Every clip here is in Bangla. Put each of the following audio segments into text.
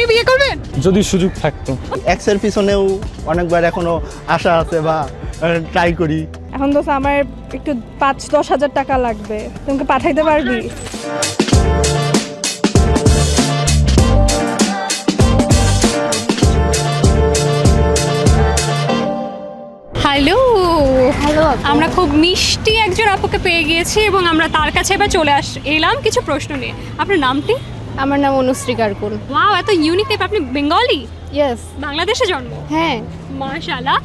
আমাকে বিয়ে করবেন? যদি সুযোগ থাকতো। এক্সের পিছনেও অনেকবার এখনও আশা আছে বা ট্রাই করি। এখন তো আমার একটু পাঁচ দশ হাজার টাকা লাগবে। তোমাকে পাঠাইতে পারবি? হ্যালো হ্যালো আমরা খুব মিষ্টি একজন আপুকে পেয়ে গিয়েছি এবং আমরা তার কাছে এবার চলে আস এলাম কিছু প্রশ্ন নিয়ে। আপনার নামটি আমার নাম অনুশ্রী কারকুন। ওয়াও এত ইউনিক টাইপ আপনি বেঙ্গলি ইয়েস বাংলাদেশে জন্ম? হ্যাঁ। মাশাআল্লাহ।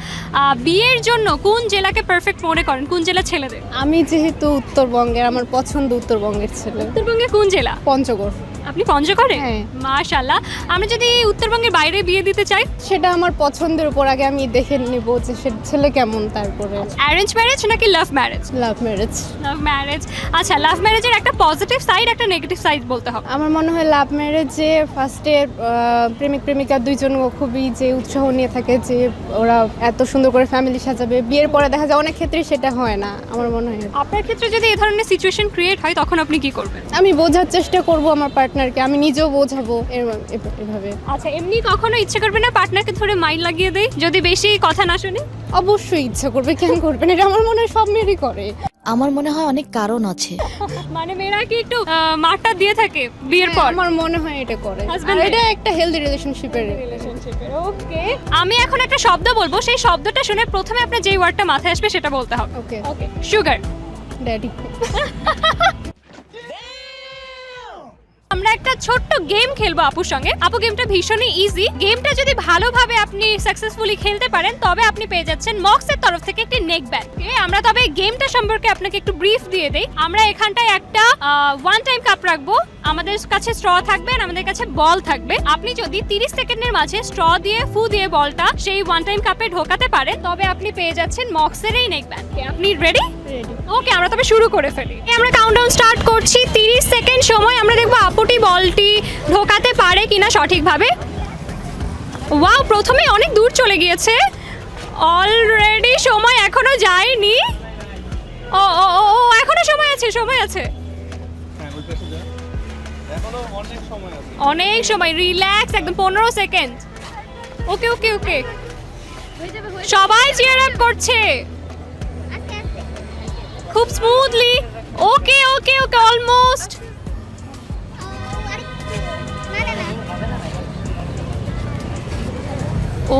বিয়ের জন্য কোন জেলাকে পারফেক্ট মনে করেন? কোন জেলা ছেলেদের? আমি যেহেতু উত্তরবঙ্গের আমার পছন্দ উত্তরবঙ্গের ছেলে। উত্তরবঙ্গে কোন জেলা? পঞ্চগড়। আপনি পঞ্চগড়ে হ্যাঁ। মাশাল্লাহ আমরা যদি উত্তরবঙ্গের বাইরে বিয়ে দিতে চাই? সেটা আমার পছন্দের উপর আগে আমি দেখে নিব যে সে ছেলে কেমন তারপরে। অ্যারেঞ্জ ম্যারেজ নাকি love marriage love marriage love marriage আচ্ছা লাভ ম্যারেজের একটা পজিটিভ সাইড একটা নেগেটিভ সাইড বলতে হবে। আমার মনে হয় লাভ ম্যারেজে ফার্স্টে প্রেমিক প্রেমিকা দুইজন খুবই যে উৎসাহ নিয়ে থাকে যে ওরা এত সুন্দর করে ফ্যামিলি সাজাবে। বিয়ের পরে দেখা যায় অনেক ক্ষেত্রে সেটা হয় না আমার মনে হয়। আপনার ক্ষেত্রে যদি এই ধরনের সিচুয়েশন ক্রিয়েট হয় তখন আপনি কি করবেন? আমি বোঝার চেষ্টা করব আমার পার্টনারকে আমি নিজেও বোঝাবো এভাবে। আচ্ছা এমনি কখনো ইচ্ছে করবে না পার্টনারকে ধরে মাইল লাগিয়ে দেয় যদি বেশি কথা না শুনি? অবশ্যই ইচ্ছা করবে কেন করবে না? এটা আমার মনে হয় সব মেয়েরই করে। আমার মনে হয় অনেক কারণ আছে। মানে মেয়েরা কি একটু মারটা দিয়ে থাকে বিয়ের পর? আমার মনে হয় এটা করে। এটা একটা হেলদি রিলেশনশিপের ওকে আমি এখন একটা শব্দ বলব সেই শব্দটা শুনে প্রথমে আপনার যেই ওয়ার্ডটা মাথায় আসবে সেটা বলতে হবে। ওকে ওকে সুগার ড্যাডি আমরা একটা ছোট্ট গেম খেলব আপুর সঙ্গে। আপু গেমটা ভীষণই ইজি গেমটা যদি ভালোভাবে আপনি সাকসেসফুলি খেলতে পারেন, তবে আপনি পেয়ে যাচ্ছেন মক্সের তরফ থেকে একটি নেক ব্যাগ আমরা তবে গেমটা সম্পর্কে আপনাকে একটু ব্রিফ দিয়ে দেই। আমরা এখানটায় একটা ওয়ান টাইম কাপ রাখব। আমাদের কাছে স্ট্র থাকবে আর আমাদের কাছে বল থাকবে। আপনি যদি 30 সেকেন্ডের মাঝে স্ট্র দিয়ে ফু দিয়ে বলটা সেই ওয়ান টাইম কাপে ঢোকাতে পারে তবে আপনি পেয়ে যাচ্ছেন মক্সের এই নেক আপনি রেডি ওকে আমরা তবে শুরু করে ফেলি। আমরা কাউন্টডাউন স্টার্ট করছি। 30 সেকেন্ড সময় আমরা দেখব আপুটি বলটি ঢোকাতে পারে কিনা সঠিকভাবে। ওয়াও প্রথমে অনেক দূর চলে গিয়েছে। অলরেডি সময় এখনও যায়নি। ও ও ও, এখনও সময় আছে সময় আছে। অনেক সময় রিল্যাক্স একদম পনেরো সেকেন্ড ওকে ওকে ওকে সবাই চেয়ার আপ করছে। খুব স্মুথলি ওকে ওকে ওকে অলমোস্ট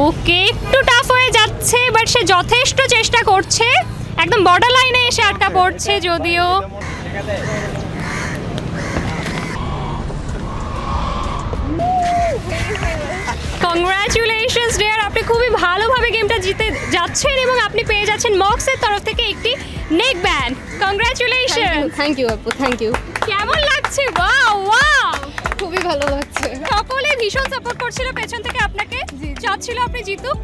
ওকে একটু টাফ হয়ে যাচ্ছে বাট সে যথেষ্ট চেষ্টা করছে। একদম বর্ডার লাইনে এসে আটকা পড়ছে, যদিও। কংগ্রাচুলেশনস ডিয়ার আপনি খুবই ভালোভাবে গেমটা জিতে যাচ্ছেন এবং আপনি পেয়ে যাচ্ছেন মক্সের তরফ থেকে একটি neck band congratulation thank you আপু থ্যাংক ইউ কেমন লাগছে? ওয়াও ওয়াও খুবই ভালো লাগছে। সকলে ভীষণ সাপোর্ট করছিল পেছন থেকে আপনাকে। চাচ্ছিল আপনি জিতুক।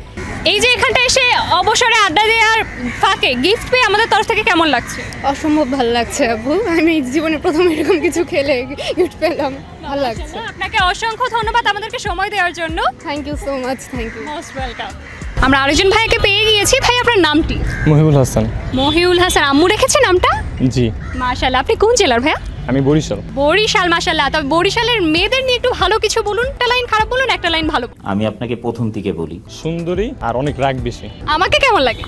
এই যে এখানটা এসে অবসরে আড্ডা দেওয়ার ফাঁকে গিফট পেয়ে আমাদের তরফ থেকে কেমন লাগছে? অসম্ভব ভালো লাগছে আপু। আমি জীবনে প্রথম এরকম কিছু খেলে গিফট পেলাম। ভালো লাগছে। আপনাকে অসংখ্য ধন্যবাদ আমাদেরকে সময় দেওয়ার জন্য। Thank you so much thank you most welcome আমরা আরেকজন ভাইকে পেয়ে গিয়েছি। ভাই আপনার নামটি? মহিবুল হাসান। মহিউল হাসান আম্মু রেখেছে নামটা? জি। মাশাল্লাহ আপনি কোন জেলার ভাইয়া? আমি বরিশাল। বরিশাল মাশাল্লাহ তবে বরিশালের মেয়েদের নিয়ে একটু ভালো কিছু বলুন। একটা লাইন খারাপ বলুন একটা লাইন ভালো আমি আপনাকে প্রথম থেকে বলি। সুন্দরী আর অনেক রাগ বেশি। আমাকে কেমন লাগে?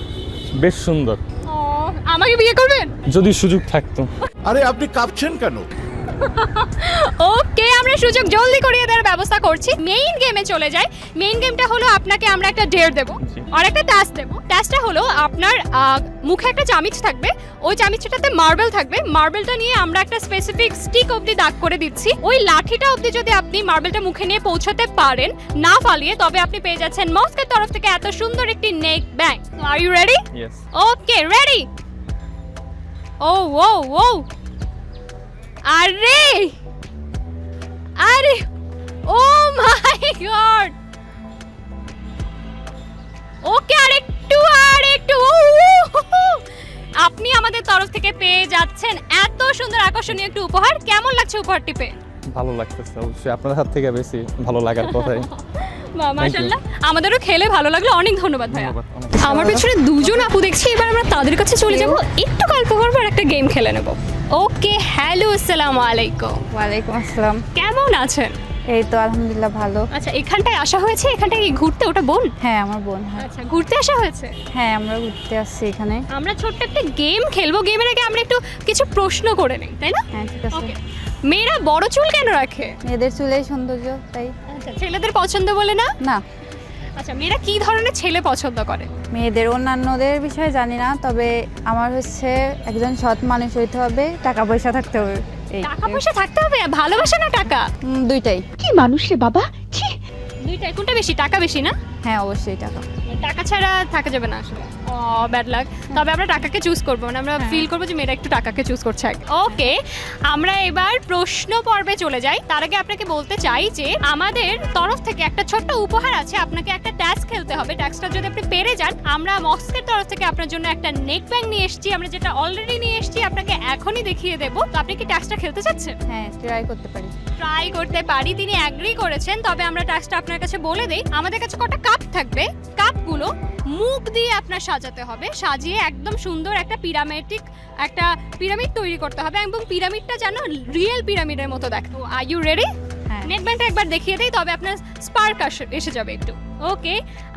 বেশ সুন্দর। ও, আমাকে বিয়ে করবেন? যদি সুযোগ থাকতো। আরে আপনি কাঁপছেন কেন? ওকে আমরা সুযোগ জলদি করিয়ে দেওয়ার ব্যবস্থা করছি। মেইন গেমে চলে যাই। মেইন গেমটা হলো আপনাকে আমরা একটা ডেয়ার দেব আর একটা টাস্ক দেব। টাস্কটা হলো আপনার মুখে একটা চামিচ থাকবে। ওই চামিচটাতে মার্বেল থাকবে। মার্বেলটা নিয়ে আমরা একটা স্পেসিফিক স্টিক অবধি দাগ করে দিচ্ছি। ওই লাঠিটা অবধি যদি আপনি মার্বেলটা মুখে নিয়ে পৌঁছাতে পারেন না ফালিয়ে তবে আপনি পেয়ে যাচ্ছেন মস্কের তরফ থেকে এত সুন্দর একটি neck bag are you ready yes okay ready ও ও ও আরে! আরে ও মাই গড! ওকে আর একটু আর একটু। আপনি আমাদের তরফ থেকে পেয়ে যাচ্ছেন এত সুন্দর আকর্ষণীয় একটু উপহার। কেমন লাগছে উপহারটি পেয়ে? ভালো লাগতেছে অবশ্যই। আপনার হাত থেকে বেশি ভালো লাগার কথাই। মাশাআল্লাহ। আমাদেরও খেলে ভালো লাগল। অনেক ধন্যবাদ ভাইয়া। আমার পেছনে দুজন আপু দেখছি এবার আমরা তাদের কাছে চলে যাব। একটু গল্প করব আর একটা গেম খেলে নেব। ওকে হ্যালো আসসালামু আলাইকুম। ওয়ালাইকুম আসসালাম। কেমন আছেন? এই তো আলহামদুলিল্লাহ ভালো। আচ্ছা এখানটায় আসা হয়েছে? এখানটায় কি ঘুরতে? ওটা বোন? হ্যাঁ আমার বোন হ্যাঁ। আচ্ছা ঘুরতে আসা হয়েছে? হ্যাঁ আমরা ঘুরতে আসছি এখানে। আমরা ছোট্ট একটা গেম খেলব। গেমের আগে আমরা একটু কিছু প্রশ্ন করে নেই তাই না? হ্যাঁ ঠিক আছে। ওকে মেয়েরা বড় চুল কেন রাখে? মেয়েদের চুলেই সৌন্দর্য তাই। আচ্ছা ছেলেদের পছন্দ বলে না? না। আচ্ছা মেয়েরা কি ধরনের ছেলে পছন্দ করে? মেয়েদের অন্যান্যদের বিষয়ে জানি না তবে আমার হচ্ছে একজন সৎ মানুষ হইতে হবে টাকা পয়সা থাকতে হবে। টাকা পয়সা থাকতে হবে? ভালোবাসা না টাকা? দুইটাই। কি মানুষ রে বাবা? দুইটাই দুইটাই কোনটা বেশি? টাকা বেশি না? হ্যাঁ অবশ্যই টাকা। টাকা ছাড়া থাকা যাবে না আসলে। ও ব্যাড লাগ তবে আমরা টাকাকে চুজ করব। মানে আমরা হ্যাঁ। ফিল করব যে মেয়েরা একটু টাকাকে চুজ করছে ওকে আমরা এবার প্রশ্ন পর্বে চলে যাই। তার আগে আপনাকে বলতে চাই যে আমাদের তরফ থেকে একটা ছোট্ট উপহার আছে। আপনাকে একটা টাস্ক খেলতে হবে। টাস্কটা যদি আপনি পেরে যান আমরা মক্সের তরফ থেকে আপনার জন্য একটা নেক ব্যাংক নিয়ে এসেছি। আমরা যেটা অলরেডি নিয়ে এসেছি আপনাকে এখনই দেখিয়ে দেবো। তো আপনি কি টাস্কটা খেলতে চাচ্ছেন? হ্যাঁ ট্রাই করতে পারি। ট্রাই করতে পারি। তিনি অ্যাগ্রি করেছেন। তবে আমরা টাস্কটা আপনার কাছে বলে দেই, আমাদের কাছে কটা কাপ থাকবে। কাপগুলো মুখ দিয়ে আপনার সাজাতে হবে, সাজিয়ে একদম সুন্দর একটা পিরামিডিক, একটা পিরামিড তৈরি করতে হবে। এবং পিরামিডটা যেন রিয়েল পিরামিডের মতো দেখো আর ইউ রেডি নেক ব্যাংকটা একবার দেখিয়ে দেই তবে আপনার স্পার্ক এসে যাবে একটু। ওকে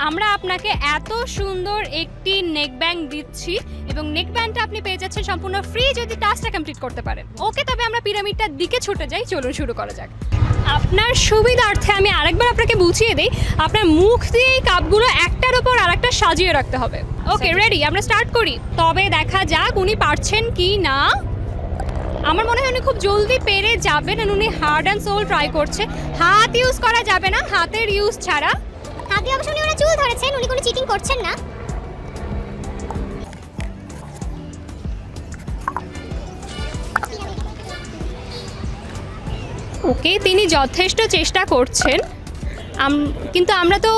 আমরা আপনাকে এত সুন্দর একটি নেক দিচ্ছি এবং নেক ব্যাংকটা আপনি পেয়ে যাচ্ছেন সম্পূর্ণ ফ্রি যদি টাস্কটা কমপ্লিট করতে পারেন। ওকে তবে আমরা পিরামিডটার দিকে ছুটে যাই চলুন শুরু করা যাক। আপনার সুবিধার্থে আমি আরেকবার আপনাকে বুঝিয়ে দিই আপনার মুখ দিয়ে এই কাপগুলো একটার উপর আরেকটা সাজিয়ে রাখতে হবে। ওকে রেডি আমরা স্টার্ট করি। তবে দেখা যাক উনি পারছেন কি না। আমার মনে হয় উনি খুব জলদি পেরে যাবেন আর উনি হার্ড অ্যান্ড সোল ট্রাই করছে। হাত ইউজ করা যাবে না হাতের ইউজ ছাড়া। হাতে অবশ্য উনি ওরা চুল ধরেছেন উনি কোনো চিটিং করছেন না। ওকে তিনি যথেষ্ট চেষ্টা করছেন। কিন্তু আমরা তো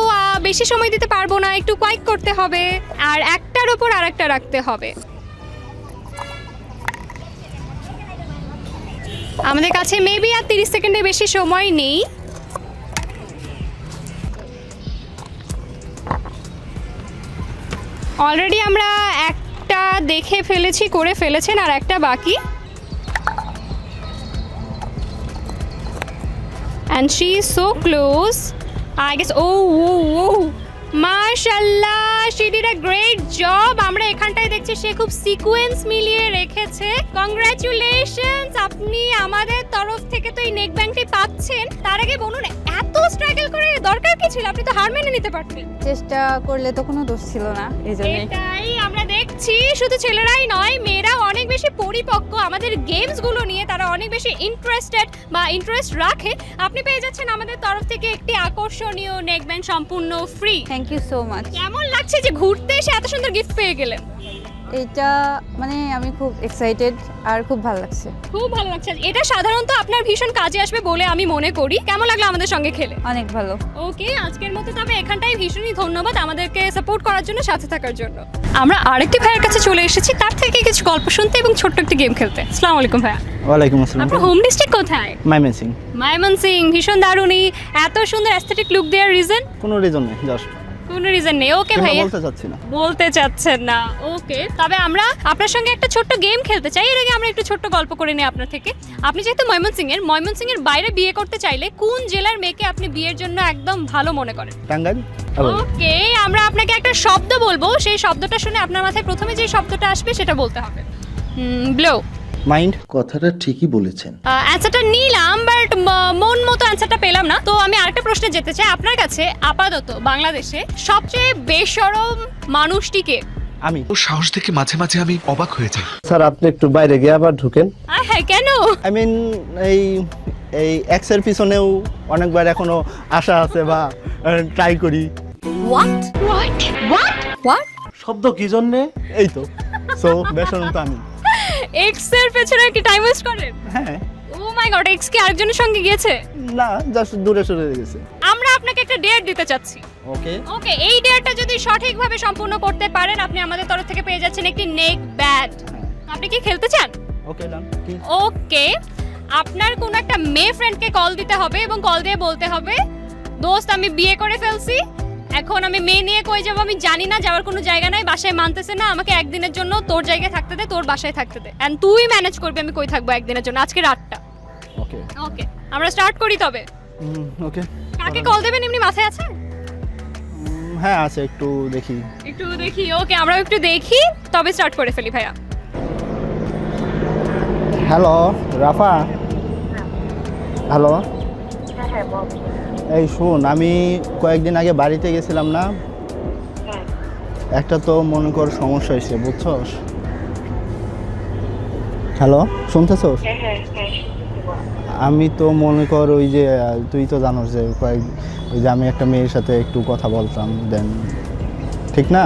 বেশি সময় দিতে পারব না একটু কোয়াইক করতে হবে আর একটার ওপর আরেকটা রাখতে হবে। আমাদের কাছে মেবি আর তিরিশ সেকেন্ডের বেশি সময় নেই। অলরেডি আমরা একটা দেখে ফেলেছি, করে ফেলেছেন, আর একটা বাকি। And is so close. I guess ও whoa whoa মাশাল্লাহ she did a great job আমরা এখানটায় দেখছি সে খুব সিকোয়েন্স মিলিয়ে রেখেছে। কংগ্রাচুলেশনস আপনি আমাদের তরফ থেকে তো এই নেক ব্যাংকটি পাচ্ছেন। তার আগে বলুন এত স্ট্রাগল করে দরকার কি ছিল? আপনি তো হার মেনে নিতে পারতেন। চেষ্টা করলে তো কোনো দোষ ছিল না এই জন্য। এটাই আমরা দেখছি শুধু ছেলেরাই নয় মেয়েরা অনেক বেশি পরিপক্ক। আমাদের গেমসগুলো নিয়ে তারা অনেক বেশি ইন্টারেস্টেড বা ইন্টারেস্ট রাখে। আপনি পেয়ে যাচ্ছেন আমাদের তরফ থেকে একটি আকর্ষণীয় নেকব্যান্ড সম্পূর্ণ free thank you so much কেমন লাগছে যে ঘুরতে এসে এত সুন্দর গিফট পেয়ে গেলেন? এইটা মানে আমি খুব এক্সাইটেড আর খুব ভালো লাগছে। খুব ভালো লাগছে। এটা সাধারণত আপনার ভীষণ কাজে আসবে বলে আমি মনে করি। কেমন লাগল আমাদের সঙ্গে খেলে? অনেক ভালো। ওকে আজকের মতো তবে এখানটাই ভীষণই ধন্যবাদ আমাদেরকে সাপোর্ট করার জন্য সাথে থাকার জন্য। আমরা আরেকটি ভাইয়ের কাছে চলে এসেছি তার থেকে কিছু গল্প শুনতে এবং ছোট্ট একটি গেম খেলতে। আসসালামু আলাইকুম ভাইয়া। ওয়ালাইকুম আসসালাম। আপনার হোম ডিস্ট্রিক্ট কোথায়? মাইমেন সিং মাইমন সিং ভীষণ দারুণী এত সুন্দর অ্যাস্থেটিক লুক দেওয়ার রিজন কোনো রিজন নেই জাস্ট কোনো রিজন নেই। ওকে ভাইয়া। বলতে চাচ্ছি না। বলতে চাচ্ছেন না। ওকে তবে আমরা আপনার সঙ্গে একটা ছোট্ট গেম খেলতে চাই। এর আগে আমরা একটু ছোট্ট গল্প করে নিই আপনার থেকে। আপনি যেহেতু ময়মনসিং এর ময়মনসিং এর বাইরে বিয়ে করতে চাইলে কোন জেলার মেয়েকে আপনি বিয়ের জন্য একদম ভালো মনে করেন? টাঙ্গাইল? ওকে আমরা আপনাকে একটা শব্দ বলব। সেই শব্দটা শুনে আপনার মাথায় প্রথমে যে শব্দটা আসবে সেটা বলতে হবে। ব্লো মাইন্ড কথাটা ঠিকই বলেছেন। অ্যান্সারটা নিলাম বাট মন মতো অ্যান্সারটা পেলাম না। তো আমি আরেকটা প্রশ্নে যেতে চাই। আপনার কাছে আপাতত বাংলাদেশে সবচেয়ে বেসরম মানুষটিকে আমি। ও সাহস দেখে মাঝে মাঝে আমি অবাক হয়ে যাই। স্যার আপনি একটু বাইরে গিয়ে আবার ঢুকেন। আয় হ্যাঁ কেন? আই মিন এই এই এক্সের পিছনেও অনেকবার এখনও আশা আছে বা ট্রাই করি। শব্দ কি জন্যে? এই তো। সো বেসরম তো আমি। এক্সের পেছনে কি টাইম ওয়েস্ট করেন হ্যাঁ। ও মাই গড এক্স কি আরেকজনের সঙ্গে গিয়েছে? না জাস্ট দূরে সরে গেছে। আমরা আপনাকে একটা ডেট দিতে চাচ্ছি। ওকে ওকে এই ডেটটা যদি সঠিকভাবে সম্পূর্ণ করতে পারেন আপনি আমাদের তরফ থেকে পেয়ে যাচ্ছেন একটি নেক ব্যাট আপনি কি খেলতে চান? ওকে ডান ওকে আপনার কোন একটা মেয়ে ফ্রেন্ডকে কল দিতে হবে এবং কল দিয়ে বলতে হবে দোস্ত আমি বিয়ে করে ফেলছি এখন আমি মেয়ে নিয়ে কই যাব আমি জানি না যাওয়ার কোনো জায়গা নাই বাসায় মানতেছে না আমাকে একদিনের জন্য তোর জায়গায় থাকতে দে তোর বাসায় থাকতে দে। এন্ড তুই ম্যানেজ করবি আমি কই থাকব একদিনের জন্য আজকে রাতটা। ওকে ওকে আমরা স্টার্ট করি তবে। ওকে কাকে কল দেবেন এমনি মাথায় আছে? হ্যাঁ আছে একটু দেখি। একটু দেখি ওকে আমরা একটু দেখি তবে স্টার্ট করে ফেলি ভাইয়া। হ্যালো রাফা? হ্যালো এই শোন আমি কয়েকদিন আগে বাড়িতে গেছিলাম না? একটা তো মনে কর সমস্যা হয়েছে বুঝছস? হ্যালো শুনতেছস? আমি তো মনে কর ওই যে তুই তো জানোস যে কয়েক ওই যে আমি একটা মেয়ের সাথে একটু কথা বলতাম দেন ঠিক না?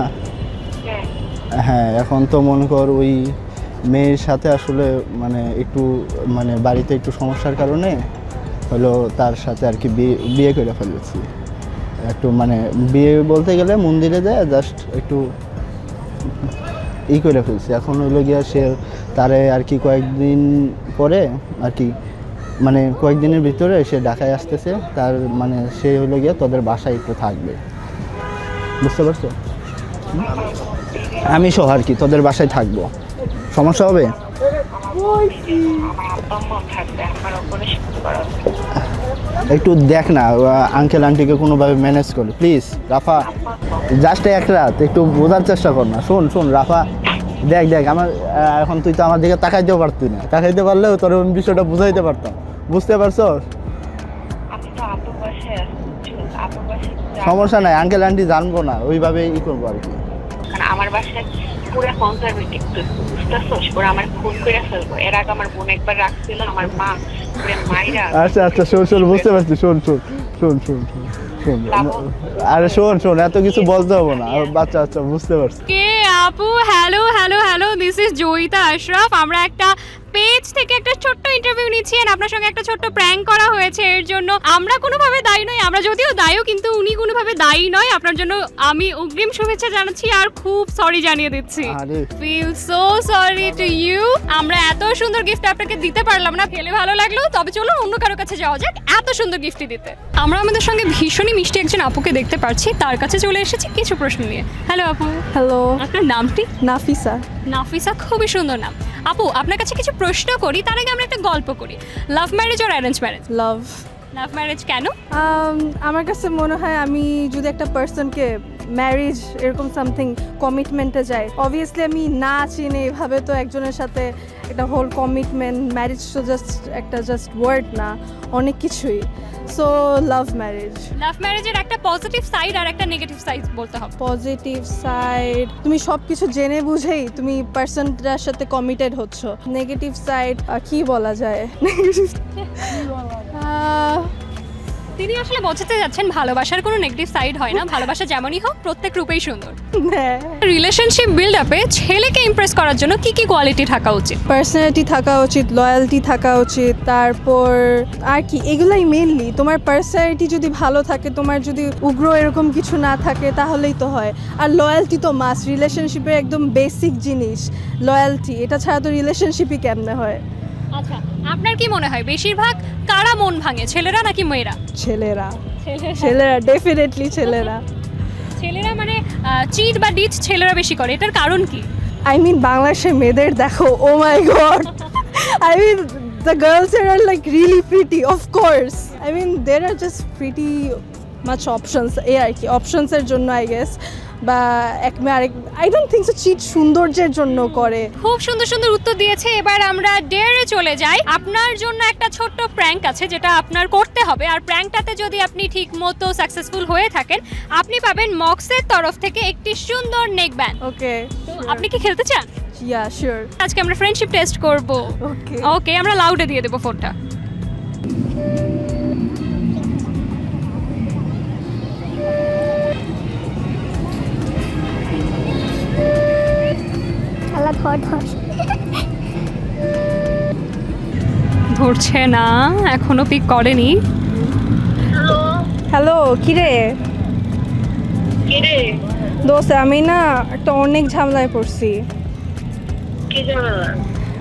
হ্যাঁ এখন তো মনে কর ওই মেয়ের সাথে আসলে মানে একটু মানে বাড়িতে একটু সমস্যার কারণে হলো তার সাথে আর কি বিয়ে বিয়ে করে ফেলেছি। একটু মানে বিয়ে বলতে গেলে মন্দিরে যায় জাস্ট একটু ই করে ফেলছি। এখন হইল গিয়া সে তারে আর কি কয়েকদিন পরে আর কি মানে কয়েকদিনের ভিতরে সে ঢাকায় আসতেছে। তার মানে সে হইল গিয়া তোদের বাসায় একটু থাকবে। বুঝতে পারছ? আমি সহ আর কি তোদের বাসায় থাকব। সমস্যা হবে? একটু দেখ না আঙ্কেল আন্টিকে কোনোভাবে ম্যানেজ করে প্লিজ রাফা জাস্ট এক রাত, একটু বোঝার চেষ্টা কর না। শোন শোন, রাফা, দেখ দেখ, আমার এখন তুই তো আমার দিকে তাকাইতেও পারতি না। তাকাইতে পারলেও তোর আমি বিষয়টা বুঝাইতে পারতাম। বুঝতে পারছ সমস্যা নাই আঙ্কেল আন্টি জানব না ওইভাবে ই করব আর কি। আমার বাসায় পুরো কনজারভেটিভ বুঝতেছোস ওরা আমার খুন করে ফেলব। এর আগে আমার বোন একবার রাখছিল আমার মা পুরো মাইরা আচ্ছা আচ্ছা শোন শোন বুঝতে পারছি শোন শোন শোন শোন শোন শোন আরে শোন শোন এত কিছু বলতে হবে না। আর বাচ্চা আচ্ছা বুঝতে পারছি। কে আপু? Hello hello hello this is Joyita Ashraf আমরা একটা পেজ থেকে একটা ছোট্ট ইন্টারভিউ নিচ্ছি and আপনার সঙ্গে একটা ছোট্ট প্র্যাঙ্ক করা হয়েছে। এর জন্য আমরা কোনোভাবে দায়ী নই আমরা যদিও দায়ও কিন্তু উনি কোনোভাবে দায়ী নয়। আপনার জন্য আমি অগ্রিম শুভেচ্ছা জানাচ্ছি আর খুব সরি জানিয়ে দিচ্ছি। Feel so sorry to you আমরা এত সুন্দর গিফট আপনাকে দিতে পারলাম না খেলে ভালো লাগল। তবে চলুন অন্য কারও কাছে যাওয়া যাক এত সুন্দর গিফটই দিতে। আমরা আমাদের সঙ্গে ভীষণই মিষ্টি একজন আপুকে দেখতে পাচ্ছি। তার কাছে চলে এসেছি কিছু প্রশ্ন নিয়ে। হ্যালো আপু। হ্যালো আপনার নামটি? নাফিসা। নাফিসা খুবই সুন্দর নাম। আপু আপনার কাছে কিছু প্রশ্ন করি তার আগে আমরা একটা গল্প করি। লাভ ম্যারেজ আর arrange marriage love love marriage কেন? Um, আমার কাছে মনে হয় আমি যদি একটা পার্সনকে ম্যারেজ এরকম সামথিং কমিটমেন্টে যাই অবভিয়াসলি আমি না চিনি এভাবে তো একজনের সাথে একটা হোল কমিটমেন্ট ম্যারেজ তো জাস্ট একটা জাস্ট ওয়ার্ড না অনেক কিছুই। সো লাভ ম্যারেজ লাভ ম্যারেজের একটা পজিটিভ সাইড আর একটা নেগেটিভ সাইড বলতে হবে। পজিটিভ সাইড তুমি সব কিছু জেনে বুঝেই তুমি পার্সনটার সাথে কমিটেড হচ্ছ। নেগেটিভ সাইড কি বলা যায়? আহ, তিনি আসলে বোঝাতে যাচ্ছেন ভালোবাসার কোনো নেগেটিভ সাইড হয় না ভালোবাসা যেমনই হোক প্রত্যেক রূপেই সুন্দর। রিলেশনশিপ বিল্ড আপে ছেলেকে ইমপ্রেস করার জন্য কি কি কোয়ালিটি থাকা উচিত? পার্সোনালিটি থাকা উচিত লয়্যালটি থাকা উচিত তারপর আর কি এগুলাই মেনলি তোমার পার্সোনালিটি যদি ভালো থাকে তোমার যদি উগ্র এরকম কিছু না থাকে তাহলেই তো হয়। আর লয়্যালটি তো মাস রিলেশনশিপের একদম বেসিক জিনিস লয়্যালটি এটা ছাড়া তো রিলেশনশিপই কেমনে হয়? আচ্ছা আপনার কি মনে হয় বেশিরভাগ কারা মন ভাঙে ছেলেরা নাকি মেয়েরা? ছেলেরা। ছেলেরা। ডেফিনেটলি ছেলেরা। ছেলেরা মানে চিট বা ডিচ ছেলেরা বেশি করে এটার কারণ কি? আই মিন বাংলাদেশের মেয়েদের দেখো ও my god I mean the girls are like really pretty of course I mean they are just pretty much options এই আর কি অপশনসের জন্য আই গেস বা এক মেয়ে আরেক I don't think so cheat সৌন্দর্যের জন্য করে। খুব সুন্দর সুন্দর উত্তর দিয়েছে। এবার আমরা ডেয়ারে চলে যাই। আপনার জন্য একটা ছোট্ট প্র্যাঙ্ক আছে যেটা আপনার করতে হবে। আর প্র্যাঙ্কটাতে যদি আপনি ঠিক মতো সাকসেসফুল হয়ে থাকেন আপনি পাবেন মক্সের তরফ থেকে একটি সুন্দর নেক ব্যান্ড ওকে আপনি কি খেলতে চান? ইয়া শিওর আজকে আমরা ফ্রেন্ডশিপ টেস্ট করব। ওকে ওকে আমরা লাউডে দিয়ে দেবো ফোনটা ধর ধর ধরছে না এখনও পিক করেনি। হ্যালো? কিরে? দোস্ত আমি না একটা অনেক ঝামেলায় পড়ছি।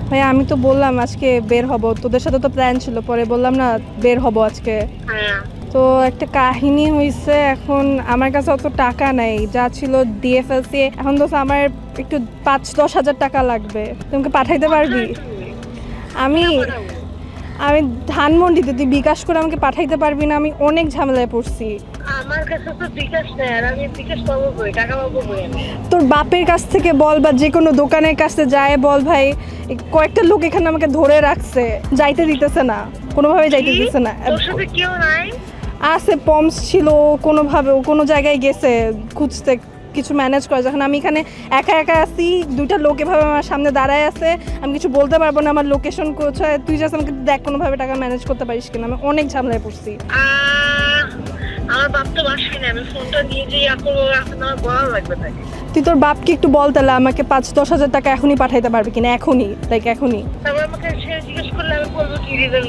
ভাই আমি তো বললাম আজকে বের হব। তোদের সাথে তো প্ল্যান ছিল পরে বললাম না বের হব আজকে। তো একটা কাহিনী হয়েছে এখন আমার কাছে অত টাকা নাই। যা ছিল দিয়ে ফেলছি এখন তো আমার একটু পাঁচ দশ হাজার টাকা লাগবে। তোমাকে পাঠাইতে পারবি? আমি আমি ধানমন্ডিতে তুই বিকাশ করে আমাকে পাঠাইতে পারবি না আমি অনেক ঝামেলায় পড়ছি। আমার কাছে তো বিকাশ নেই আর আমি বিকাশ পাবো কই? টাকা পাবো কই তোর বাপের কাছ থেকে বল বা যে কোনো দোকানের কাছে যায় বল ভাই কয়েকটা লোক এখানে আমাকে ধরে রাখছে যাইতে দিতেছে না কোনোভাবে যাইতে দিতেছে না। তোর সাথে কেউ নাই? আছে পমস ছিল কোনোভাবে কোনো জায়গায় গেছে খুঁজতে কিছু ম্যানেজ করে। যখন আমি এখানে একা একা আছি দুইটা লোক এভাবে আমার সামনে দাঁড়ায় আছে আমি কিছু বলতে পারব না আমার লোকেশন কোথায় তুই জাস্ট আমাকে দেখ কোনোভাবে টাকা ম্যানেজ করতে পারিস কিনা। আমি অনেক ঝামেলায় পড়ছি। আমার বাপ তো বাসায় না আমি ফোনটা নিয়ে যে এখন আমার বলা লাগবে তাকে। তুই তোর বাপকে একটু বল তাহলে আমাকে পাঁচ দশ হাজার টাকা এখনই পাঠাইতে পারবি কিনা এখনই লাইক এখনই। তারপর আমাকে সে জিজ্ঞেস করলে আমি বলব কি রিজন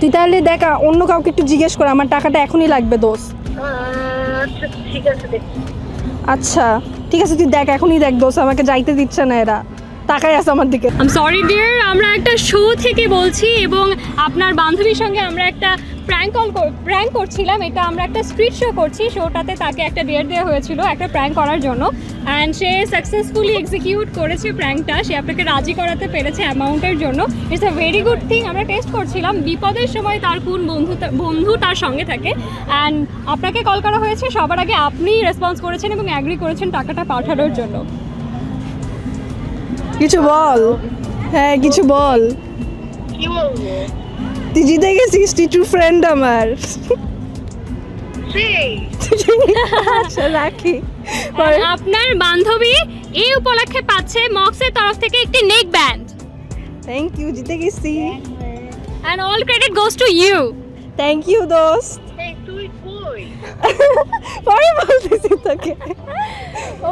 তুই তাহলে দেখ অন্য কাউকে একটু জিজ্ঞেস কর আমার টাকাটা এখনই লাগবে দোষ আচ্ছা ঠিক আছে দেখি আচ্ছা ঠিক আছে, তুই দেখ, এখনই দেখ দোষ আমাকে যাইতে দিচ্ছে না এরা। তাকাই আছে আমার দিকে। আম সরি ডিয়ার আমরা একটা শো থেকে বলছি এবং আপনার বান্ধবীর সঙ্গে আমরা একটা প্র্যাঙ্ক কল প্র্যাঙ্ক করছিলাম। এটা আমরা একটা স্ট্রিট শো করছি। শোটাতে তাকে একটা ডেট দেওয়া হয়েছিল একটা প্র্যাঙ্ক করার জন্য। অ্যান্ড সে সাকসেসফুলি এক্সিকিউট করেছে প্র্যাঙ্কটা সে আপনাকে রাজি করাতে পেরেছে অ্যামাউন্টের জন্য। It's a very good thing আমরা টেস্ট করছিলাম। বিপদের সময় তার কোন বন্ধু বন্ধু তার সঙ্গে থাকে। অ্যান্ড আপনাকে কল করা হয়েছে। সবার আগে আপনিই রেসপন্স করেছেন এবং অ্যাগ্রি করেছেন টাকাটা পাঠানোর জন্য। কিছু বল। হ্যাঁ কিছু বল। কি বলব? তুই জিতে গেছিস তুই ট্রু ফ্রেন্ড আমার আচ্ছা রাখি। আপনার বান্ধবী এই উপলক্ষে পাচ্ছে মক্সের তরফ থেকে একটি নেক ব্যান্ড। থ্যাংক ইউ জিতে গেছি। And all credit goes to you thank you দোস্ত। পরে বলতেছি তোকে।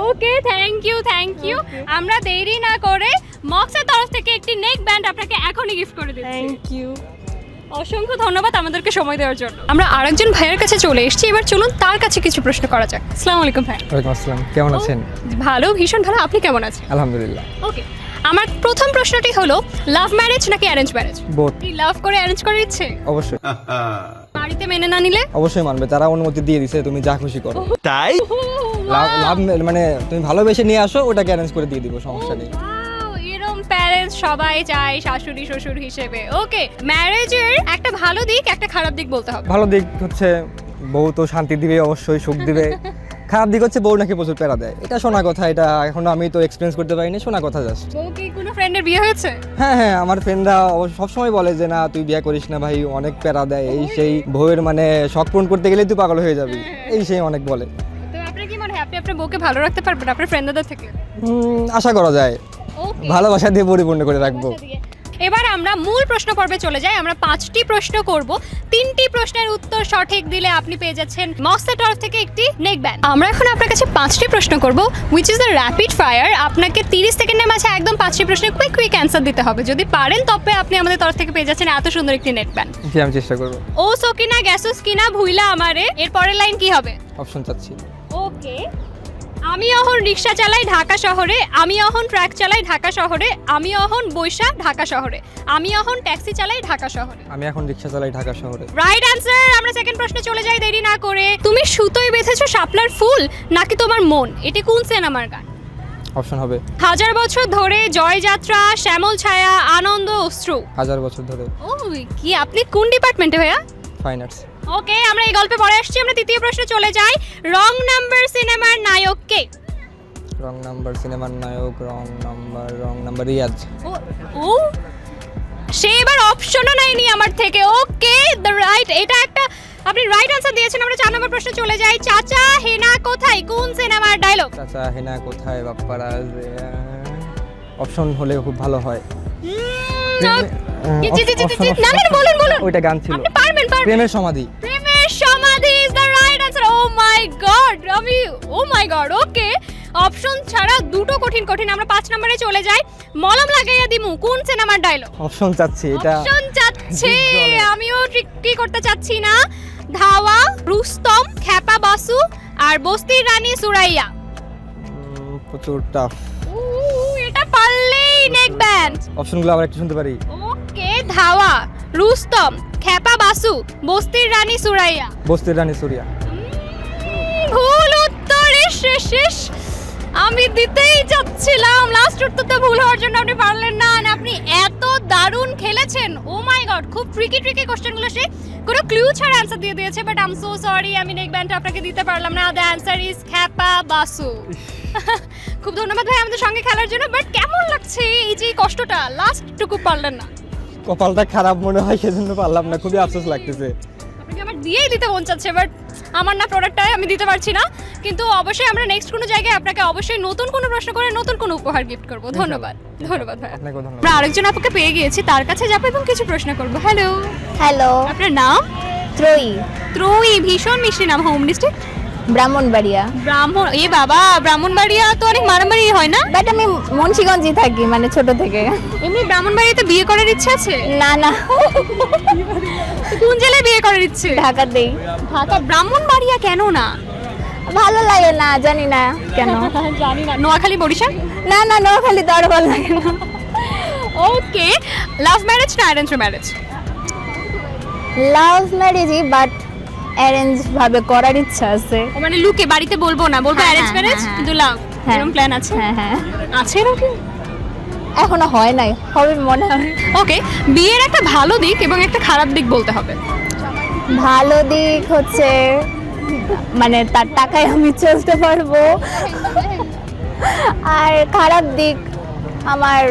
Okay thank you thank you আমরা দেরি না করে মক্সের তরফ থেকে একটি নেক ব্যান্ড আপনাকে এখনই গিফট করে দিচ্ছি। থ্যাংক ইউ অসংখ্য ধন্যবাদ আমাদেরকে সময় দেওয়ার জন্য। আমরা আরেকজন ভাইয়ের কাছে চলে এসেছি এবার চলুন তার কাছে কিছু প্রশ্ন করা যাক। আসসালামু আলাইকুম ভাই। ওয়ালাইকুম আসসালাম কেমন আছেন? ভালো ভীষণ ভালো। আপনি কেমন আছেন? আলহামদুলিল্লাহ। ওকে আমার প্রথম প্রশ্নটি হলো লাভ ম্যারেজ নাকি অ্যারেঞ্জ ম্যারেজ কি লাভ করে অ্যারেঞ্জ করে ইচ্ছে? অবশ্যই। বাড়িতে মেনে না নিলে? অবশ্যই মানবে তারা অনুমতি দিয়ে দিছে তুমি যা খুশি করো। তাই? লাভ লাভ মানে তুমি ভালোবেসে নিয়ে আসো ওটাকে অ্যারেঞ্জ করে দিয়ে দিব সমস্যা নেই। Wow, সবাই চায় শাশুড়ি শ্বশুর হিসেবে। ওকে ম্যারেজের একটা ভালো দিক একটা খারাপ দিক বলতে হবে। ভালো দিক হচ্ছে বউ তো শান্তি দিবে অবশ্যই সুখ দিবে। খারাপ দিক হচ্ছে বউ নাকি প্রচুর প্যারা দেয়। এটা শোনা কথা এটা এখনও আমি তো এক্সপিরিয়েন্স করতে পারিনি শোনা কথা জাস্ট বউ কি কোনো ফ্রেন্ডের বিয়ে হয়েছে? হ্যাঁ হ্যাঁ আমার ফ্রেন্ডরা সবসময় বলে যে না তুই বিয়ে করিস না ভাই অনেক প্যারা দেয়। এই সেই বউয়ের মানে শখ পূরণ করতে গেলেই তুই পাগল হয়ে যাবি। এই সেই অনেক বলে। তো আপনার কি মনে হয়? আপনি আপনার বউকে ভালো রাখতে পারবেন আপনার ফ্রেন্ডদের থেকে? আশা করা যায়। ভালোবাসা দিয়ে পরিপূর্ণ করে রাখব। এবার আমরা মূল প্রশ্ন পর্বে চলে যাই। আমরা পাঁচটি প্রশ্ন করব। তিনটি প্রশ্নের উত্তর সঠিক দিলে আপনি পেয়ে যাচ্ছেন মক্সের তরফ থেকে একটি নেক ব্যান্ড আমরা এখন আপনার কাছে পাঁচটি প্রশ্ন করব which is the rapid fire আপনাকে তিরিশ সেকেন্ডের মাঝে একদম পাঁচটি প্রশ্নের কুইক কুইক অ্যান্সার দিতে হবে। যদি পারেন তবে আপনি আমাদের তরফ থেকে পেয়ে যাচ্ছেন এত সুন্দর একটি নেট ব্যান্ড জি আমি চেষ্টা করব। ও সকিনা গ্যাসুস কিনা ভুইলা আমারে। এর পরের লাইন কি হবে? অপশন চাচ্ছি। ওকে আমি অহন রিক্সা চালাই ঢাকা শহরে আমি অহন ট্রাক চালাই ঢাকা শহরে আমি অহন বৈশা ঢাকা শহরে আমি অহন ট্যাক্সি চালাই ঢাকা শহরে। আমি এখন রিক্সা চালাই ঢাকা শহরে। রাইট অ্যান্সার আমরা সেকেন্ড প্রশ্নে চলে যাই দেরি না করে। তুমি সুতোয় বেঁধেছো শাপলার ফুল নাকি তোমার মন? এটি কোন সিনেমার গান? অপশন হবে। হাজার বছর ধরে জয়যাত্রা শ্যামল ছায়া আনন্দ অশ্রু। হাজার বছর ধরে। ও কি আপনি কোন ডিপার্টমেন্টে ভাইয়া? ফাইন আর্টস ওকে আমরা এই গল্পে পরে আসছি আমরা তৃতীয় প্রশ্নে চলে যাই। রং নাম্বার সিনেমার নায়ক কে রং নাম্বার সিনেমার নায়ক wrong number wrong number Riaz. ও ও? সে এবার অপশনও নেয়নি আমার থেকে। ওকে দ্য রাইট এটা একটা আপনি রাইট আনসার দিয়েছেন আমরা চার নম্বর প্রশ্নে চলে যাই। চাচা হেনা কোথায়? কোন সিনেমার ডায়লগ চাচা হেনা কোথায়? বাপ্পারা অপশন হলে খুব ভালো হয়। বলুন, বলুন। ওইটা গান ছিল। আপনি পারবেন পারবেন। প্রেমের সমাধি। প্রেমের সমাধি is the right answer oh my god আমি oh my god okay option ছাড়া দুটো কঠিন কঠিন। আমরা পাঁচ নম্বরে চলে যাই। মলম লাগাইয়া দিমু কোন সিনেমার ডায়লগ অপশন চাচ্ছি এটা অপশন চাচ্ছি। আমিও ট্রিকি করতে চাচ্ছি না? ধাওয়া রুস্তম খ্যাপা বাসু আর বস্তির রানী সুরাইয়া। প্রচুর টাফ নেক ব্যান্ড। অপশনগুলো আবার একটু শুনতে পারি। ওকে ধাওয়া রুস্তম খ্যাপা বাসু বস্তির রানী সুরাইয়া। বস্তির রানী সুরিয়া। ভুল উত্তর শেষ শেষ। আমি দিতেই যাচ্ছিলাম লাস্ট উত্তরটা ভুল হওয়ার জন্য আপনি পারলেন না and আপনি এত দারুণ খেলেছেন। ও মাই গড খুব ট্রিকি ট্রিকি কোশ্চেনগুলো সে কোনো ক্লু ছাড়া অ্যান্সার দিয়ে দিয়েছে but I am so sorry আমি নেক ব্যান্ডটা আপনাকে দিতে পারলাম না। দ্য অ্যান্সার ইজ খ্যাপা বাসু খুব ধন্যবাদ ভাই আমাদের সঙ্গে খেলার জন্য বাট কেমন লাগছে এই যে কষ্টটা? লাস্টটুকু পারলেন না। কপালটা খারাপ মনে হয় সেজন্য পারলাম না। খুবই আফসোস লাগতেছে। আপনাকে আমার দিয়েই দিতে মন চাচ্ছে বাট আমার না প্রোডাক্টটাই আমি দিতে পারছি না। কিন্তু অবশ্যই আমরা নেক্সট কোনো জায়গায় আপনাকে অবশ্যই নতুন কোনো প্রশ্ন করে নতুন কোনো উপহার গিফট করব। ধন্যবাদ। ধন্যবাদ। ভাই আপনাকে ধন্যবাদ। আমরা আরেকজন আপনাকে পেয়ে গিয়েছি তার কাছে যাব এবং কিছু প্রশ্ন করব। হ্যালো হ্যালো আপনার নাম? ত্রয়ী। ত্রয়ী ভীষণ মিষ্টি নাম হোম ডিস্ট্রিক্ট ব্রাহ্মণবাড়িয়া। ব্রাহ্মণ এ বাবা ব্রাহ্মণবাড়িয়া তো অনেক মারামারি হয় না? বাট আমি মুন্সিগঞ্জে থাকি মানে ছোট থেকে। এমনি ব্রাহ্মণবাড়িয়াতে বিয়ে করার ইচ্ছে আছে? না না। কোন জেলায় বিয়ে করার ইচ্ছে? ঢাকাতেই। ঢাকা ব্রাহ্মণবাড়িয়া কেন না? ভালো লাগে না জানি না কেন। জানি না। নোয়াখালী বরিশাল? না না নোয়াখালী তো আরও ভালো লাগে না। ওকে লাভ ম্যারেজ না অ্যারেঞ্জ ম্যারেজ লাভ ম্যারেজই বাট অ্যারেঞ্জ ভাবে করার ইচ্ছা আছে। মানে লুকে বাড়িতে বলব না বলব অ্যারেঞ্জ ম্যারেজ হ্যাঁ, কিন্তু লাভ হ্যাঁ। এরকম প্ল্যান আছে? হ্যাঁ হ্যাঁ। আছে নাকি এখনও হয় নাই হবে মনে হয়। ওকে বিয়ের একটা ভালো দিক এবং একটা খারাপ দিক বলতে হবে। ভালো দিক হচ্ছে মানে তার টাকায় আমি চলতে পারব। আর খারাপ দিক আমার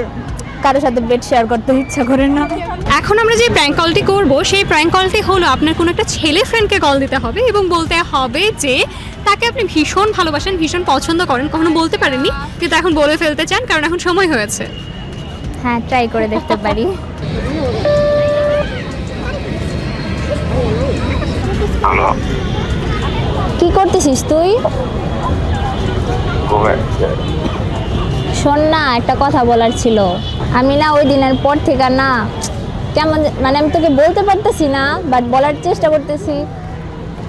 কারোর সাথে বেড শেয়ার করতে ইচ্ছা করে না। এখন আমরা যে প্র্যাঙ্ক কলটি করব সেই প্র্যাঙ্ক কলটি হলো আপনার কোনো একটা ছেলে ফ্রেন্ডকে কল দিতে হবে এবং বলতে হবে যে তাকে আপনি ভীষণ ভালোবাসেন ভীষণ পছন্দ করেন। কখনো বলতে পারেননি কিন্তু এখন বলে ফেলতে চান কারণ এখন সময় হয়েছে। হ্যাঁ ট্রাই করে দেখতে পারি। কি করতেছিস তুই? শোন না একটা কথা বলার ছিল। আমি না ওই দিনের পর থেকে না কেমন মানে আমি তোকে বলতে পারতেছি না বাট বলার চেষ্টা করতেছি।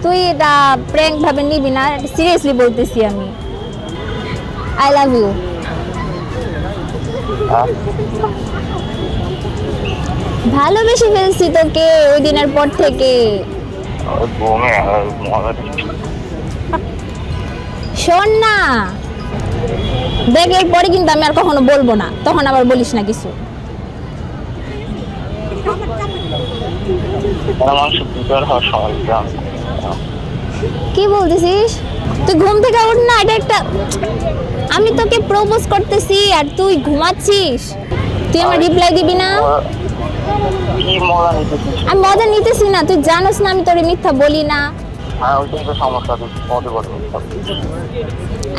তুই এটা প্র্যাঙ্ক ভাবে নিবি না সিরিয়াসলি বলতেছি আমি। আই লাভ ইউ ভালোবেসে ফেলছি তোকে ওই দিনের পর থেকে। শোন না। দেখ এরপরে কিন্তু আমি আর কখনো বলব না। তখন আবার বলিস না কিছু। কি বলতেছিস? তুই ঘুম থেকে উঠ না এটা একটা আমি তোকে প্রপোজ করতেছি আর তুই ঘুমাচ্ছিস। তুই আমার রিপ্লাই দিবি না? আমি মজা নিতেছি না তুই জানোস না আমি তোরে মিথ্যা বলি না।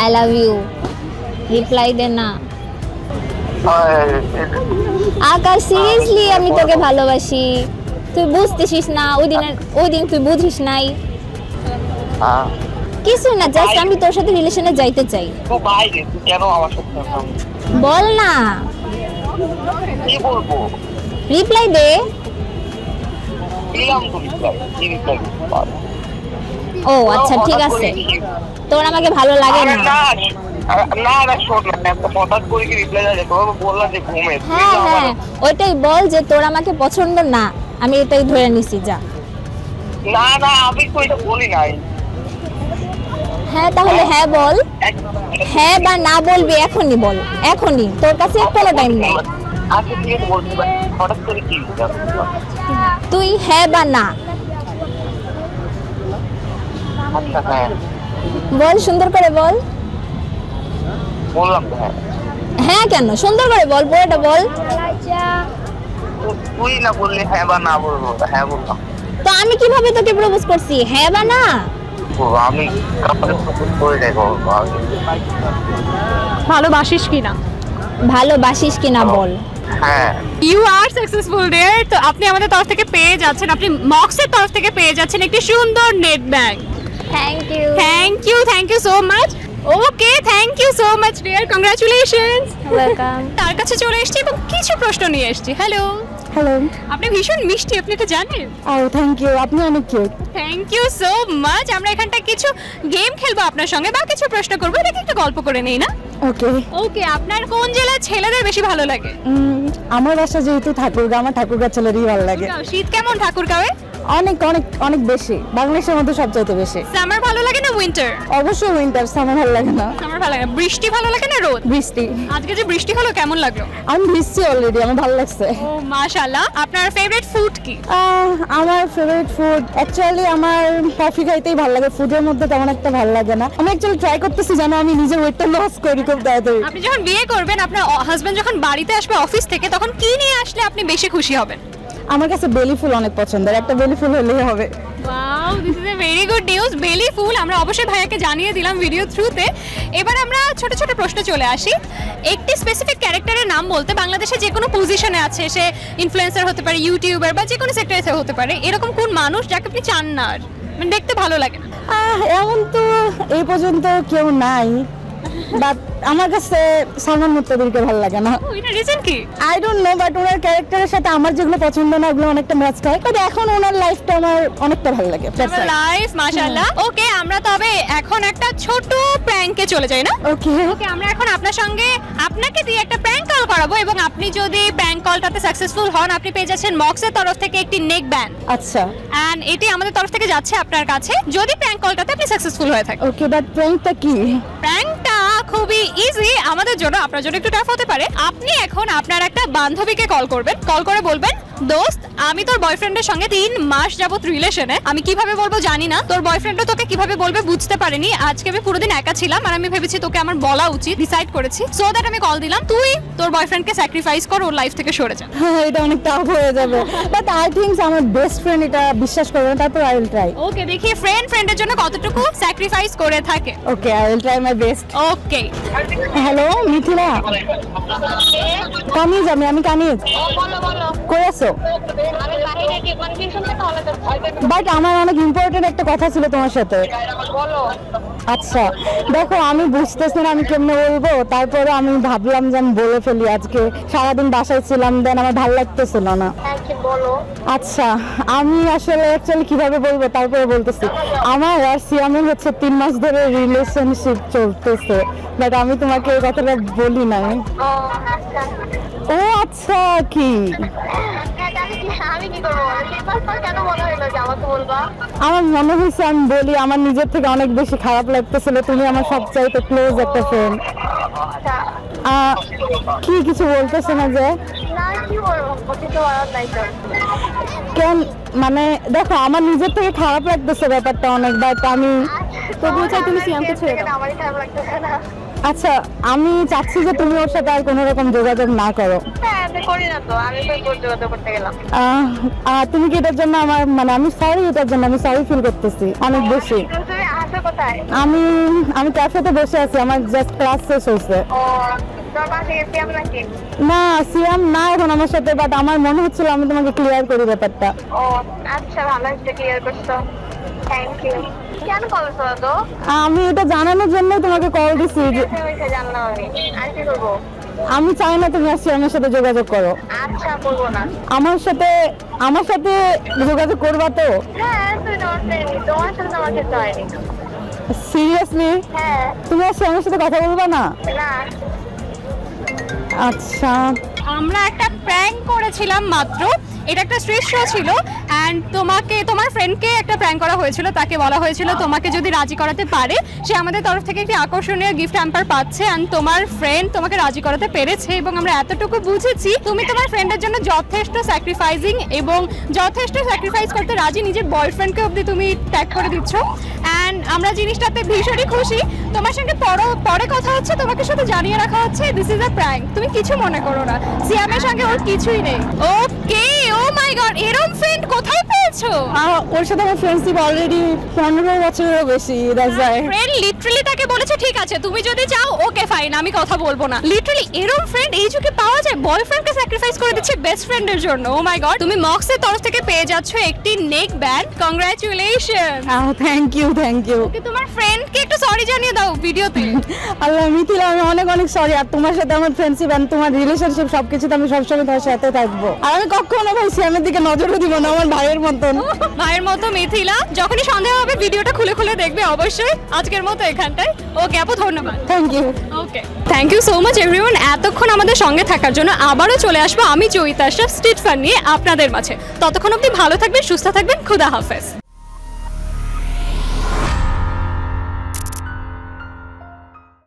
আই লাভ ইউ রিপ্লাই দে না আকাশ সিরিয়াসলি আমি তোকে ভালোবাসি। তুই বুঝতেছিস না, ওই দিনের ওই দিন তুই বুঝিস নাই। কিছু না জাস্ট আমি তোর সাথে রিলেশনে যাইতে চাই। বল না। রিপ্লাই দে। ও আচ্ছা ঠিক আছে। তোর আমাকে ভালো লাগে না। না না শোন না হঠাৎ করে কি রিপ্লাই দেয় তোমাকে বললাম যে ঘুমে। হ্যাঁ হ্যাঁ ওইটাই বল যে তোর আমাকে পছন্দ না। আমি এটাই ধরে নিছি যা। না না আমি তো এটা বলি নাই। হ্যাঁ তাহলে হ্যাঁ। বল। হ্যাঁ বা না বলবি এখনই বল। এখনই। তোর কাছে কোনো টাইম নেই। আচ্ছা তুই হ্যাঁ বা না। আচ্ছা হ্যাঁ। বল সুন্দর করে বল। বললাম হ্যাঁ। হ্যাঁ কেন? সুন্দর করে বল পুরোটা বল। তো তুই না বললি হ্যাঁ বা না বলব হ্যাঁ বললাম। তো আমি কীভাবে তোকে প্রপোজ করছি? হ্যাঁ বা না? আমি কাপড়ে প্রপোজ করে দেখো ভালোবাসিস কি না ভালোবাসিস কিনা বল। হ্যাঁ। ইউ আর সাকসেসফুল দেয়ার তো আপনি আমাদের তরফ থেকে পেয়ে যাচ্ছেন আপনি মক্সের তরফ থেকে পেয়ে যাচ্ছেন একটি সুন্দর net bank thank you thank you thank you so much okay thank you so much dear congratulations welcome তার কাছে চলে এসেছি এবং কিছু প্রশ্ন নিয়ে এসেছি। হ্যালো হ্যালো আপনি ভীষণ মিষ্টি আপনি এটা জানেন? ও থ্যাংক ইউ আপনি অনেক cute thank you so much আমরা এখানটা কিছু গেম খেলব আপনার সঙ্গে বা কিছু প্রশ্ন করব। এটাকে একটু গল্প করে নেই না? ওকে ওকে আপনার কোন জেলার ছেলেদের বেশি ভালো লাগে? আমার বাসা যেহেতু ঠাকুরগা আমার ঠাকুরগা ছেলেরই ভালো লাগে। শীত কেমন ঠাকুরগাঁওয়ে? অনেক অনেক অনেক বেশি। বাংলাদেশের মধ্যে সবচাইতে বেশি। সামার ভালো লাগে না উইন্টার অবশ্যই উইন্টার সামার ভালো লাগে না। সামার ভালো লাগে না। বৃষ্টি ভালো লাগে না রোদ? বৃষ্টি। আজকে যে বৃষ্টি হলো কেমন লাগল? আমি ভিজছি অলরেডি আমার ভালো লাগছে। ও মাশাআল্লাহ। আপনার ফেভারিট ফুড কি? আমার ফেভারিট ফুড অ্যাকচুয়ালি আমার কফি খাইতেই ভালো লাগে। ফুডের মধ্যে তেমন একটা ভালো লাগে না। আমি অ্যাকচুয়ালি ট্রাই করতেছি যেন আমি নিজের ওয়েটটা লস করি। খুব তাড়াতাড়ি আপনি যখন বিয়ে করবেন আপনার হাজবেন্ড যখন বাড়িতে আসবে অফিস থেকে তখন কি নিয়ে আসলে আপনি বেশি খুশি হবেন? আমার কাছে বেলি ফুল অনেক পছন্দের। একটা বেলি ফুল হলেই হবে। Wow this is a very good news বেলি ফুল আমরা অবশ্যই ভাইয়াকে জানিয়ে দিলাম ভিডিও থ্রুতে এবার আমরা ছোট ছোট প্রশ্নে চলে আসি। একটি স্পেসিফিক ক্যারেক্টারের নাম বলতে বাংলাদেশে যে কোনো পজিশনে আছে সে ইনফ্লুয়েন্সার হতে পারে ইউটিউবার বা যে কোনো সেক্টরে হতে পারে। এরকম কোন মানুষ যাকে আপনি চান না আর? মানে দেখতে ভালো লাগে না। এমন তো এই পর্যন্ত কেউ নাই বাট আমার কাছে সালমান মুত্তাদিরকে ভালো লাগে না। এটা রিজন কি? আই ডোন্ট নো বাট ওনার ক্যারেক্টারের সাথে আমার যেগুলো পছন্দ না ওগুলো অনেকটা ম্যাচ খায় বাট এখন ওনার লাইফটা আমার অনেকটা ভালো লাগে। লাইফ মাশাআল্লাহ। ওকে আমরা তবে এখন একটা ছোট প্র্যাঙ্কে চলে যাই না? ওকে ওকে আমরা এখন আপনার সঙ্গে আপনাকে দিয়ে একটা প্র্যাঙ্ক কল করাবো এবং আপনি যদি প্র্যাঙ্ক কলটাতে সাকসেসফুল হন আপনি পেয়ে যাচ্ছেন মক্সের তরফ থেকে একটি নেক ব্যান্ড আচ্ছা। অ্যান্ড এটি আমাদের তরফ থেকে যাচ্ছে আপনার কাছে। যদি প্র্যাঙ্ক কলটাতে আপনি সাকসেসফুল হয়ে থাকেন। ওকে বাট প্র্যাঙ্কটা কি? প্র্যাঙ্কটা খুবই ইজি আমাদের জন্য আপনার জন্য একটু টাফ হতে পারে। আপনি এখন আপনার একটা বান্ধবীকে কল করবেন। কল করে বলবেন দোস্ত আমি তোর বয়ফ্রেন্ডের সঙ্গে তিন মাস যাবত রিলেশনে আমি কীভাবে বলব জানি না। তোর বয়ফ্রেন্ডও তোকে কীভাবে বলবে বুঝতে পারিনি। আজকে আমি পুরো দিন একা ছিলাম আর আমি ভেবেছি তোকে আমার বলা উচিত ডিসাইড করেছি। সো দ্যাট আমি কল দিলাম। তুই তোর বয়ফ্রেন্ডকে স্যাক্রিফাইস কর ওর লাইফ থেকে সরে যা। এটা অনেক টাফ হয়ে যাবে। বাট আই থিঙ্ক আমার বেস্ট ফ্রেন্ড এটা বিশ্বাস করবে না তারপর আই উইল ট্রাই ওকে দেখি ফ্রেন্ড ফ্রেন্ডের জন্য কতটুকু স্যাক্রিফাইস করে থাকে। Okay I will try my best okay hello Mithila. Kameez আমি আমি কামিজ কই আছো? বাট আমার অনেক ইম্পর্টেন্ট একটা কথা ছিল তোমার সাথে। আচ্ছা দেখো আমি বুঝতেছি না আমি কেমনে বলব। তারপরে আমি ভাবলাম যে আমি বলে ফেলি আজকে। সারাদিন বাসায় ছিলাম দেন আমার ভালো লাগতেছিল না। হ্যাঁ আচ্ছা আমি আসলে অ্যাকচুয়ালি কীভাবে বলব তারপরে বলতেছি। আমার আর সিয়ামের হচ্ছে তিন মাস ধরে রিলেশনশিপ চলতেছে। বাট আমি তোমাকে এই কথাটা বলি নাই। ও আচ্ছা আচ্ছা কি? আমার মনে হয়েছে আমি বলি আমার নিজের থেকে অনেক বেশি খারাপ লাগতেছিল তুমি আমার সবচাইতে ক্লোজ একটা ফ্রেন্ড আচ্ছা। কি কিছু বলতেছে না যে? কেন মানে দেখো আমার নিজের থেকে খারাপ লাগতেছে ব্যাপারটা অনেক বাট আমি তবুও চাই তুমি সিয়ামকে ছেড়ে দাও। আমারই খারাপ লাগতেছে না। আচ্ছা আমি চাচ্ছি যে তুমি ওর সাথে আর কোনো রকম যোগাযোগ না করো। হ্যাঁ তুমি কি এটার জন্য আমার মানে আমি সরি এটার জন্য আমি সরি ফিল করতেছি অনেক বেশি। আসো কোথায়? আমি আমি ক্যাফেতে বসে আছি আমার জাস্ট ক্লাস শেষ হয়েছে। না সিয়াম না এখন আমার সাথে বাট আমার মনে হচ্ছিল আমি তোমাকে ক্লিয়ার করি ব্যাপারটা। ও আচ্ছা ভালো ক্লিয়ার করছ। আমি এটা জানানোর জন্য তোমাকে কল দিছি যে আমি। চাই না তুমি আর সিয়ামের সাথে যোগাযোগ করো। আচ্ছা করব না। আমার সাথে আমার সাথে যোগাযোগ করবা তো? হ্যাঁ তুমি তোমার সাথে আমার ক্ষেত্রে হয়নি। সিরিয়াসলি হ্যাঁ। তুমি আর সিয়ামের সাথে কথা বলবা না? না। আচ্ছা। আমরা একটা প্র্যাঙ্ক করেছিলাম মাত্র। এটা একটা স্ট্রেস শো ছিল অ্যান্ড তোমাকে তোমার ফ্রেন্ডকে একটা প্র্যাঙ্ক করা হয়েছিল তাকে বলা হয়েছিল তোমাকে যদি রাজি করাতে পারে সে আমাদের তরফ থেকে একটি আকর্ষণীয় গিফট হ্যাম্পার পাচ্ছে অ্যান্ড তোমার ফ্রেন্ড তোমাকে রাজি করাতে পেরেছে এবং আমরা এতটুকু বুঝেছি তুমি তোমার ফ্রেন্ডের জন্য যথেষ্ট স্যাক্রিফাইসিং এবং যথেষ্ট স্যাক্রিফাইস করতে রাজি নিজের বয়ফ্রেন্ডকে অবধি তুমি ত্যাগ করে দিচ্ছ অ্যান্ড আমরা জিনিসটাতে ভীষণই খুশি। তোমার সঙ্গে পরে পরে কথা হচ্ছে, তোমাকে শুধু জানিয়ে রাখা হচ্ছে দিস ইজ আ প্র্যাঙ্ক তুমি কিছু মনে করো না। সিয়ামের সঙ্গে ওর কিছুই নেই। ওকে ও মাই গড এরম ফ্রেন্ড কোথায় পেয়েছ? ওর সাথে আমার ফ্রেন্ডশিপ অলরেডি পনেরো বছরেরও বেশি দ্যাটস ওয়াই ফ্রেন্ড লিটারালি তাকে বলেছে ঠিক আছে তুমি যদি চাও ওকে ফাইন আমি কথা বলব না। লিটারালি এরম ফ্রেন্ড এই যুগে পাওয়া যায়? বয়ফ্রেন্ডকে স্যাক্রিফাইস করে দিচ্ছে বেস্ট ফ্রেন্ডের জন্য। ও মাই গড তুমি মক্সের তরফ থেকে পেয়ে যাচ্ছ একটি neck band congratulation thank you thank you okay তোমার ফ্রেন্ডকে একটু সরি জানিয়ে দাও ভিডিওতে আল্লাহ মিথিলা আমি অনেক অনেক সরি আর তোমার সাথে আমার ফ্রেন্ডশিপ এন্ড তোমার রিলেশনশিপ সবকিছুতে আমি সবসময় তোমার সাথে থাকব। আর আমি কখনো ভাই শ্যামের দিকে নজরও দিব না আমার ভাইয়ের মতন। ভাইয়ের মতো মিথিলা যখনই সন্দেহ হবে ভিডিওটা খুলে খুলে দেখবে অবশ্যই। আজকের মতো এখানটায়। ওকে আপু ধন্যবাদ। Thank you okay. Thank you so much everyone এতক্ষণ আমাদের সঙ্গে থাকার জন্য আবারও চলে আসব আমি জয়িতা আশরাফ স্ট্রিট ফান নিয়ে আপনাদের মাঝে। ততক্ষণ অবধি ভালো থাকবেন সুস্থ থাকবেন খুদা হাফেজ।